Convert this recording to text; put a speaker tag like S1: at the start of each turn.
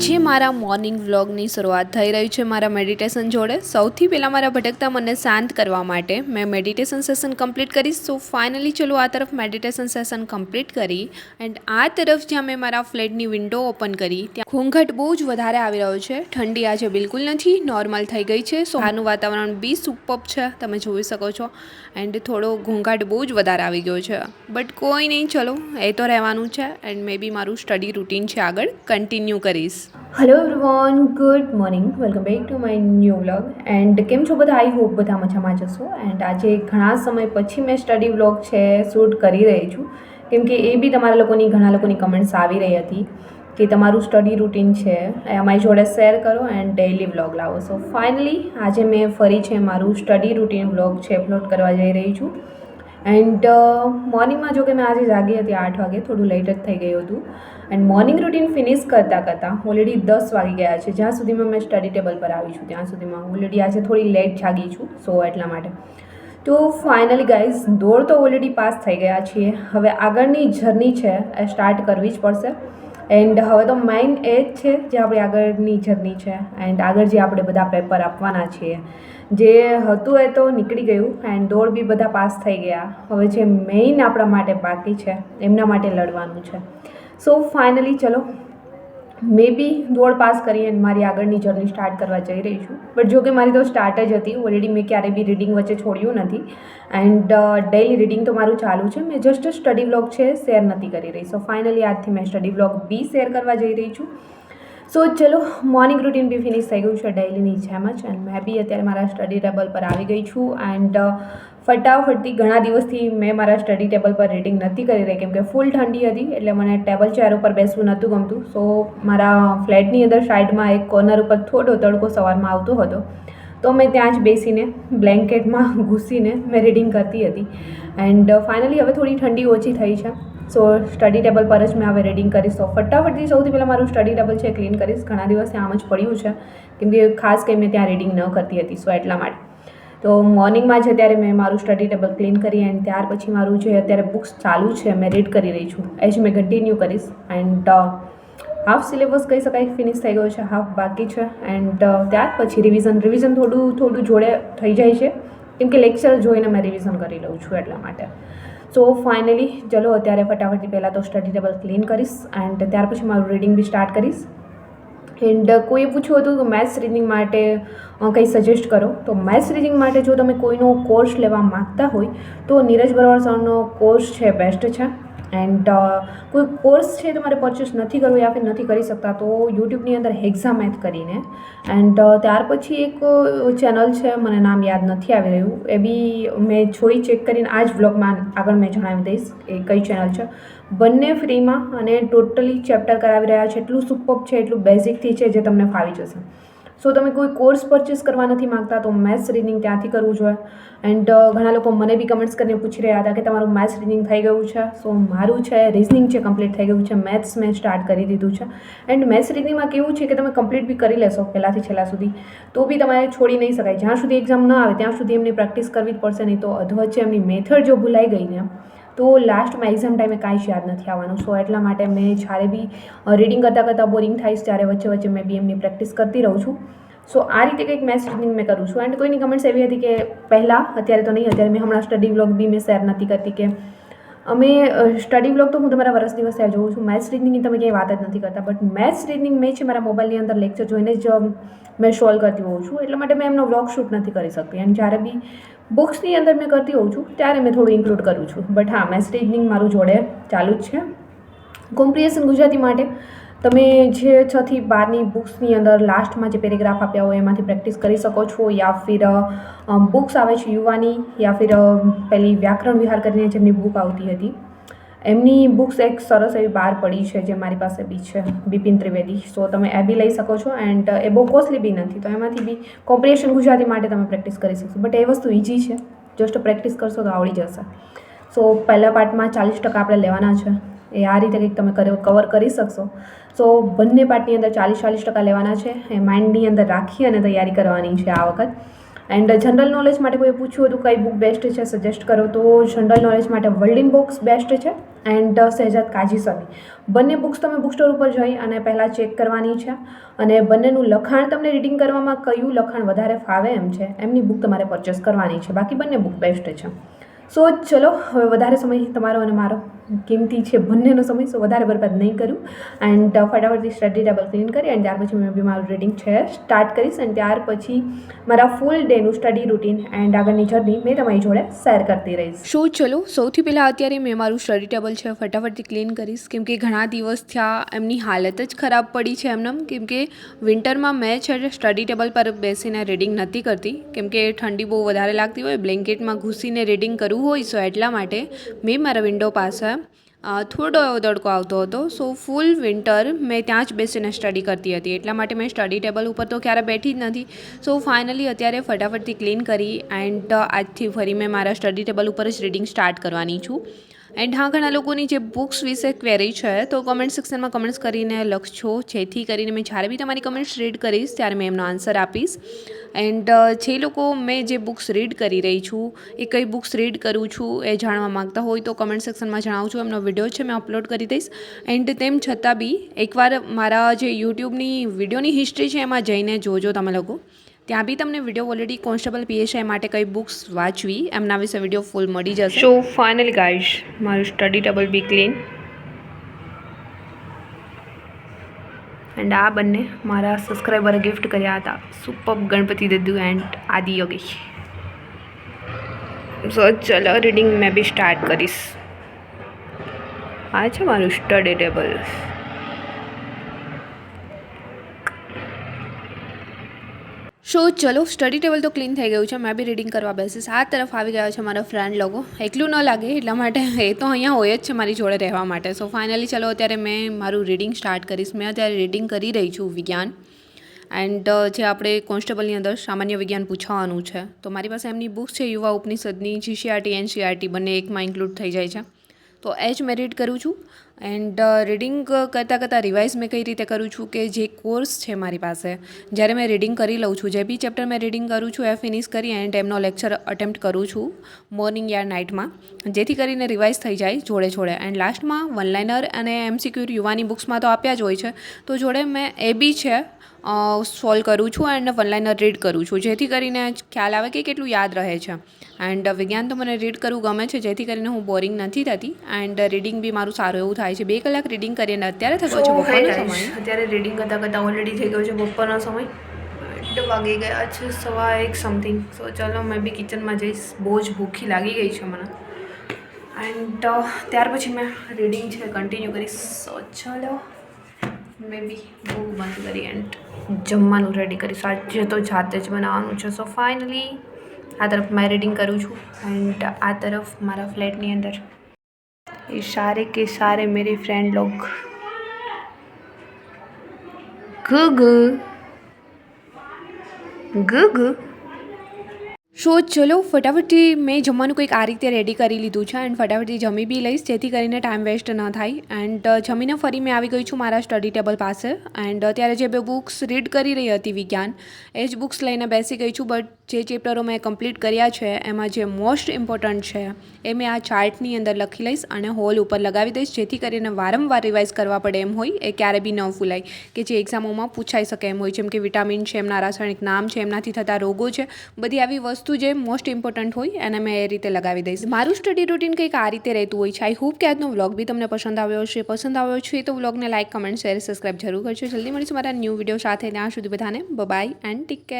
S1: આજે મારા મોર્નિંગ વ્લોગની શરૂઆત થઈ રહી છે મારા મેડિટેશન જોડે. સૌથી પહેલાં મારા ભટકતા મને શાંત કરવા માટે મેં મેડિટેશન સેશન કમ્પ્લીટ કરીશ સો ફાઇનલી ચલો આ તરફ મેડિટેશન સેશન કમ્પ્લીટ કરી એન્ડ આ તરફ જ્યાં મેં મારા ફ્લેટની વિન્ડો ઓપન કરી, ત્યાં ઘૂંઘટ બહુ જ વધારે આવી રહ્યો છે. ઠંડી આજે બિલકુલ નથી નોર્મલ થઈ ગઈ છે. સો આનું વાતાવરણ બી સુપપ છે, તમે જોઈ શકો છો. એન્ડ થોડો ઘૂંઘાટ બહુ જ વધારે આવી ગયો છે. બટ કોઈ નહીં, ચલો, એ તો રહેવાનું છે. એન્ડ મે બી મારું સ્ટડી રૂટીન છે આગળ. કન્ટિન્યુ કરીશ.
S2: Hello everyone good morning welcome back to my new vlog and કેમ છો બધા? આઈ હોપ બધા મજામાં જશો એન્ડ આજે ઘણા સમય પછી મેં સ્ટડી વ્લોગ છે શૂટ કરી રહી છું. કેમ કે એ બી તમારા લોકોની, ઘણા લોકોની કમેન્ટ્સ આવી રહી હતી કે તમારું સ્ટડી રૂટીન છે. એ અમારી જોડે શેર કરો એન્ડ ડેઇલી વ્લોગ લાવો. સો ફાઇનલી આજે મેં ફરી છે મારું સ્ટડી રૂટીન વ્લોગ છે અપલોડ કરવા જઈ રહી છું. એન્ડ મોર્નિંગમાં જો કે મેં આજે જાગી હતી આઠ વાગે, થોડું લેટ જ થઈ ગયું હતું. એન્ડ મોર્નિંગ રૂટીન ફિનિશ કરતાં કરતાં ઓલરેડી દસ વાગી ગયા છે. જ્યાં સુધીમાં મેં સ્ટડી ટેબલ પર આવી છું. ત્યાં સુધીમાં ઓલરેડી આજે થોડી લેટ જાગી છું, સો એટલા માટે. તો ફાઇનલી ગાઈઝ દોડ તો ઓલરેડી પાસ થઈ ગયા છીએ. હવે આગળની જર્ની છે, એ સ્ટાર્ટ કરવી જ પડશે. એન્ડ હવે તો મેઇન એ જ છે જે આપણી આગળની જર્ની છે. એન્ડ આગળ જે આપણે બધા પેપર આપવાના છીએ. જે હતું એ તો નીકળી ગયું એન્ડ દોડ બી બધા પાસ થઈ ગયા. હવે જે મેઇન આપણા માટે બાકી છે, એમના માટે લડવાનું છે. સો ફાઇનલી ચલો મે બી દોડ પાસ કરી અને મારી આગળની જર્ની સ્ટાર્ટ કરવા જઈ રહી છું. બટ જો કે મારી તો સ્ટાર્ટ જ હતી. ઓલરેડી મેં ક્યારેય બી રીડિંગ વચ્ચે છોડ્યું નથી. એન્ડ ડેઇલી રીડિંગ તો મારું ચાલુ છે. મેં જસ્ટ સ્ટડી બ્લોગ છે શેર નથી કરી રહી. સો ફાઇનલી આજથી મેં સ્ટડી બ્લોગ બી શેર કરવા જઈ રહી છું. સો ચલો મોર્નિંગ રૂટીન બી ફિનિશ થઈ ગયું છે ડેઇલીની જેમ જ એન્ડ મેં બી અત્યારે મારા સ્ટડી ટેબલ પર આવી ગઈ છું એન્ડ ફટાફટથી ઘણા દિવસથી મેં મારા સ્ટડી ટેબલ પર રીડિંગ નથી કરી રહી કેમ કે ફૂલ ઠંડી હતી એટલે મને ટેબલ ચેર ઉપર બેસવું નહોતું ગમતું. સો મારા ફ્લેટની અંદર સાઈડમાં એક કોર્નર ઉપર થોડો તડકો સવારમાં આવતો હતો. તો મેં ત્યાં જ બેસીને બ્લેન્કેટમાં ઘૂસીને મેં રીડિંગ કરતી હતી. એન્ડ ફાઇનલી હવે થોડી ઠંડી ઓછી થઈ છે. સો સ્ટડી ટેબલ પર જ મેં હવે રીડિંગ કરીશ. તો ફટાફટથી સૌથી પહેલાં મારું સ્ટડી ટેબલ છે ક્લીન કરીશ. ઘણા દિવસથી આમ જ પડ્યું છે. કેમ કે ખાસ કંઈ મેં ત્યાં રીડિંગ ન કરતી હતી. સો એટલા માટે. તો મોર્નિંગમાં છે ત્યારે મેં મારું સ્ટડી ટેબલ ક્લીન કરી એન્ડ ત્યાર પછી મારું જે અત્યારે બુક્સ ચાલુ છે, મેં રીડ કરી રહી છું. એ જ મેં કન્ટિન્યુ કરીશ. એન્ડ હાફ સિલેબસ કહી શકાય ફિનિશ થઈ ગયો છે હાફ બાકી છે. એન્ડ ત્યાર પછી રિવિઝન રિવિઝન થોડું થોડું જોડે થઈ જાય છે. કેમ કે લેક્ચર જોઈને મેં રિવિઝન કરી લઉં છું એટલા માટે. સો ફાઇનલી ચલો અત્યારે ફટાફટથી પહેલાં તો સ્ટડી ટેબલ ક્લીન કરીશ એન્ડ ત્યાર પછી મારું રીડિંગ બી સ્ટાર્ટ કરીશ. એન્ડ કોઈએ પૂછ્યું હતું કે મેથ્સ રીડિંગ માટે કંઈ સજેસ્ટ કરો? તો મેથ્સ રીડિંગ માટે જો તમે કોઈનો કોર્સ લેવા માગતા હોય, તો નીરજ બરોબર સરનો કોર્સ છે બેસ્ટ છે. એન્ડ કોઈ કોર્સ છે તમારે પરચેસ નથી કરવો, યા ફિર નથી કરી શકતા, તો યુટ્યુબની અંદર હેક્ઝા મેથ કરીને. એન્ડ ત્યાર પછી એક ચેનલ છે, મને નામ યાદ નથી આવી રહ્યું, એ બી મેં જોઈ ચેક કરીને આ જ વ્લોગમાં આગળ મેં જણાવી દઈશ એ કઈ ચેનલ છે. બંને ફ્રીમાં અને ટોટલી ચેપ્ટર કરાવી રહ્યા છે, એટલું સુપર છે, એટલું બેઝિકથી છે, જે તમને ફાવી જશે. સો તમે કોઈ કોર્સ પરચેસ કરવા નથી માગતા, તો મેથ્સ રીડિંગ ત્યાંથી કરવું જોઈએ. એન્ડ ઘણા લોકો મને બી કમેન્ટ્સ કરીને પૂછી રહ્યા હતા કે તમારું મેથ્સ રીડિંગ થઈ ગયું છે. સો મારું છે રિઝનિંગ છે કમ્પ્લીટ થઈ ગયું છે. મેથ્સ મેં સ્ટાર્ટ કરી દીધું છે. એન્ડ મેથ્સ રીડિંગમાં કેવું છે કે તમે કમ્પ્લીટ બી કરી લેશો પહેલાંથી છેલ્લા સુધી, તો બી તમારે છોડી નહીં શકાય. જ્યાં સુધી એક્ઝામ ન આવે, ત્યાં સુધી એમની પ્રેક્ટિસ કરવી જ પડશે, નહીં તો અધવચ્ચે એમની મેથડ જો ભૂલાઈ ગઈ ને તો લાસ્ટમાં એક્ઝામ ટાઈમે કાંઈ જ યાદ નથી આવવાનું. સો એટલા માટે મેં જ્યારે બી રીડિંગ કરતાં કરતાં બોરિંગ થાય છે, ત્યારે વચ્ચે વચ્ચે મેં બી એમની પ્રેક્ટિસ કરતી રહું છું. સો આ રીતે કંઈક મેથ્સ રીડિંગ મેં કરું છું. એન્ડ કોઈની કમેન્ટ્સ એવી હતી કે, પહેલાં, અત્યારે તો નહીં, અત્યારે મેં હમણાં સ્ટડી વ્લોગ બી મેં શેર નથી કરતી કે અમે સ્ટડી વ્લોગ તો હું તમારા વર્ષ દિવસ ત્યાં જોઉં છું. મેથ્સ રીડિંગની તમે ક્યાંય વાત જ નથી કરતા. બટ મેથ્સ રીડિંગ મેં છે મારા મોબાઈલની અંદર લેક્ચર જોઈને જ મેં સોલ્વ કરતી હોઉં છું. એટલા માટે મેં એમનો વ્લોગ શૂટ નથી કરી શકતી. એન્ડ જ્યારે બી બુક્સની અંદર મેં કરતી હોઉં છું, ત્યારે મેં થોડું ઇન્ક્લુડ કરું છું. બટ હા, મેં રીડિંગ મારું જોડે ચાલુ જ છે. કોમ્પ્રિહેન્શન ગુજરાતી માટે. તમે જે છથી બારની બુક્સની અંદર લાસ્ટમાં જે પેરેગ્રાફ આપ્યા હોય, એમાંથી પ્રેક્ટિસ કરી શકો છો, યા ફિર બુક્સ આવે છે યુવાની, યા ફિર પેલી વ્યાકરણ વિહાર કરીને જેમની બુક આવતી હતી. એમની બુક્સ એક સરસ એવી બહાર પડી છે જે મારી પાસે બી છે, બિપિન ત્રિવેદી. સો તમે એ બી લઈ શકો છો એન્ડ એ બહુ કોસ્ટલી બી નથી, તો એમાંથી બી કોમ્પ્રિહેન્શન ગુજરાતી માટે તમે પ્રેક્ટિસ કરી શકશો. બટ એ વસ્તુ ઇઝી છે જસ્ટ પ્રેક્ટિસ કરશો તો આવડી જશે. સો પહેલા પાર્ટમાં ચાલીસ ટકા આપણે લેવાના છે. એ આ રીતે કંઈક તમે કવર કરી શકશો. સો બંને પાર્ટની અંદર ચાલીસ ચાલીસ ટકા લેવાના છે. એ માઇન્ડની અંદર રાખી અને તૈયારી કરવાની છે આ વખત.
S3: એન્ડ જનરલ નોલેજ માટે કોઈ પૂછ્યું હતું કઈ બુક બેસ્ટ છે સજેસ્ટ કરો. તો જનરલ નોલેજ માટે વર્લ્ડ ઇન બોક્સ બેસ્ટ છે એન્ડ શહેજાદ કાજી સરની બંને બુક્સ તમે બુક સ્ટોર ઉપર જઈ અને પહેલાં ચેક કરવાની છે. અને બંનેનું લખાણ તમને રીડિંગ કરવામાં કયું લખાણ વધારે ફાવે એમ છે, એમની બુક તમારે પરચેસ કરવાની છે. બાકી બંને બુક બેસ્ટ છે. સો ચલો, હવે વધારે સમય તમારો અને મારો. કિંમતી છે બંનેનો સમય સો વધારે બરબાદ નહીં કરું. એન્ડ ફટાફટથી સ્ટડી ટેબલ ક્લીન કરી અને ત્યાર પછી મેં બી મારું રીડિંગ છે સ્ટાર્ટ કરીશ. અને ત્યાર પછી મારા ફૂલ ડેનું સ્ટડી રૂટીન એન્ડ આગળની જર્ની મેં તમારી જોડે શેર કરતી રહીશ.
S2: શું ચલો, સૌથી પહેલાં અત્યારે મેં મારું સ્ટડી ટેબલ છે, ફટાફટથી ક્લીન કરીશ. કેમ કે ઘણા દિવસ થયા એમની હાલત જ ખરાબ પડી છે એમનેમ. કેમ કે વિન્ટરમાં મેં છે સ્ટડી ટેબલ પર બેસીને રીડિંગ નથી કરતી. કેમ કે ઠંડી બહુ વધારે લાગતી હોય બ્લેન્કેટમાં ઘૂસીને રીડિંગ કરવું હોય સો એટલા માટે મેં મારા વિન્ડો પાસે થોડો એવો તડકો આવતો હતો. સો ફૂલ વિન્ટર મેં ત્યાં જ બેસીને સ્ટડી કરતી હતી. એટલા માટે મેં સ્ટડી ટેબલ ઉપર તો ક્યારે બેઠી જ નથી. સો ફાઇનલી અત્યારે ફટાફટથી ક્લીન કરી એન્ડ આજથી ફરી મેં મારા સ્ટડી ટેબલ ઉપર જ રીડિંગ સ્ટાર્ટ કરવાની છું. એન્ડ હા, ઘણા લોકોની જે બુક્સ વિશે ક્વેરી છે, તો કમેન્ટ સેક્શનમાં કમેન્ટ્સ કરીને લખજો. જેથી કરીને મેં જ્યારે બી તમારી કમેન્ટ્સ રીડ કરીશ, ત્યારે મેં એમનો આન્સર આપીશ. એન્ડ જે લોકો મેં જે બુક્સ રીડ કરી રહી છું, એ કઈ બુક્સ રીડ કરું છું, એ જાણવા માગતા હોય તો કમેન્ટ સેક્શનમાં જણાવજો. એમનો વીડિયો છે, મેં અપલોડ કરી દઈશ. એન્ડ તેમ છતાં બી, એકવાર મારા જે યુટ્યુબની વિડીયોની હિસ્ટ્રી છે, એમાં જઈને જોજો તમે લોકો. ત્યાં બી તમને વીડિયો ઓલરેડી કોન્સ્ટેબલ પીએસઆઈ માટે કઈ બુક્સ વાંચવી, એમના વિશે વીડિયો ફૂલ મળી જશે. સો ફાઇનલ ગાઈશ મારું સ્ટડી ટેબલ બી ક્લીન એન્ડ આ બંને મારા સબસ્ક્રાઈબરે ગિફ્ટ કર્યા હતા. સુપર ગણપતિ દદ્દુ એન્ડ આદિ યોગેશ. સો ચલો રીડિંગ મેં બી સ્ટાર્ટ કરીશ. આ છે મારું સ્ટડી ટેબલ સો ચલો સ્ટડી ટેબલ તો ક્લીન થઈ ગયું છે. મેં બી રીડિંગ કરવા બેસીશ. આ તરફ આવી ગયા છે મારા ફ્રેન્ડ લોકો. એકલું ન લાગે, એટલા માટે એ તો અહીંયા હોય જ છે મારી જોડે રહેવા માટે. સો ફાઇનલી ચલો, અત્યારે મેં મારું રીડિંગ સ્ટાર્ટ કરીશ. મેં અત્યારે રીડિંગ કરી રહી છું વિજ્ઞાન. એન્ડ જે આપણે કોન્સ્ટેબલની અંદર સામાન્ય વિજ્ઞાન પૂછવાનું છે. તો મારી પાસે એમની બુક છે, યુવા ઉપનિષદની જીસીઆરટી એનસીઆરટી બંને એકમાં ઇન્ક્લુડ થઈ જાય છે. તો એ જ મેં રીડ કરું છું. એન્ડ રીડિંગ કરતાં કરતાં રિવાઇઝ મેં કઈ રીતે કરું છું કે જે કોર્સ છે મારી પાસે, જ્યારે મેં રીડિંગ કરી લઉં છું, જે બી ચેપ્ટર મેં રીડિંગ કરું છું, એ ફિનિશ કરી એન્ડ એમનો લેક્ચર અટેમ્પ્ટ કરું છું મોર્નિંગ યા નાઇટમાં જેથી કરીને રિવાઇઝ થઈ જાય જોડે જોડે. એન્ડ લાસ્ટમાં વન લાઇનર અને એમસીક્યુ યુવાની બુક્સમાં તો આપ્યા જ હોય છે. તો જોડે મેં એ બી છે સોલ્વ કરું છું એન્ડ વન લાઇનર રીડ કરું છું. જેથી કરીને ખ્યાલ આવે કે કેટલું યાદ રહે છે. એન્ડ વિજ્ઞાન તો મને રીડ કરવું ગમે છે જેથી કરીને હું બોરિંગ નથી થતી એન્ડ રીડિંગ બી મારું સારું એવું થાય છે. બે કલાક રીડિંગ કરીને અત્યારે થતો છે બપોરનો સમય. અત્યારે રીડિંગ કરતાં કરતાં ઓલરેડી થઈ ગયો છે બપોરનો સમય. આઠ વાગી ગયા છે સવા એક સમથિંગ સો ચલો મેં બી કિચનમાં જઈશ. બહુ જ ભૂખી લાગી ગઈ છે મને. એન્ડ ત્યાર પછી મેં રીડિંગ છે કન્ટિન્યુ કરીશ. સો ચલો. મેં બી બહુ બંધ કરી એન્ડ જમવાનું રેડી કરીશ આજે તો જાતે જ બનાવવાનું છે સો ફાઇનલી આ તરફ માય રીડિંગ કરું છું એન્ડ આ તરફ મારા ફ્લેટની અંદર એ સારે કે સારે મેરે ફ્રેન્ડ લોગ ગુગ ગુગ સો ચલો, ફટાફટથી મેં જમવાનું કંઈક આ રીતે રેડી કરી લીધું છે એન્ડ ફટાફટથી જમી બી લઈશ, જેથી કરીને ટાઈમ વેસ્ટ ન થાય. એન્ડ જમીને ફરી મેં આવી ગઈ છું મારા સ્ટડી ટેબલ પાસે. એન્ડ અત્યારે જે બે બુક્સ રીડ કરી રહી હતી વિજ્ઞાન, એ જ બુક્સ લઈને બેસી ગઈ છું બટ જે ચેપ્ટરો મેં કમ્પ્લીટ કર્યા છે, એમાં જે મોસ્ટ ઇમ્પોર્ટન્ટ છે, એ મેં આ ચાર્ટની અંદર લખી લઈશ અને હોલ ઉપર લગાવી દઈશ, જેથી કરીને વારંવાર રિવાઇઝ કરવા પડે એમ હોય, એ ક્યારે બી ન ભૂલાય. કે જે એક્ઝામોમાં પૂછાઈ શકે એમ હોય, જેમ કે વિટામિન છે, એમના રાસાયણિક નામ છે, એમનાથી થતા રોગો છે, બધી આવી વસ્તુ જે મોસ્ટ ઇમ્પોર્ટન્ટ હોય, એને મેં એ રીતે લગાવી દઈશ. મારું સ્ટડી રૂટીન કંઈક આ રીતે રહેતું હોય છે. આઈ હોપ કે આજનો વ્લોગ બી તમને પસંદ આવ્યો હશે. પસંદ આવ્યો છે તો વ્લોગને લાઇક કમેન્ટ શેર સબસ્ક્રાઈબ જરૂર કરજો. જલ્દી મળીશું મારા ન્યૂ વીડિયો સાથે. ત્યાં સુધી બધાને બાય એન્ડ ટેક કેર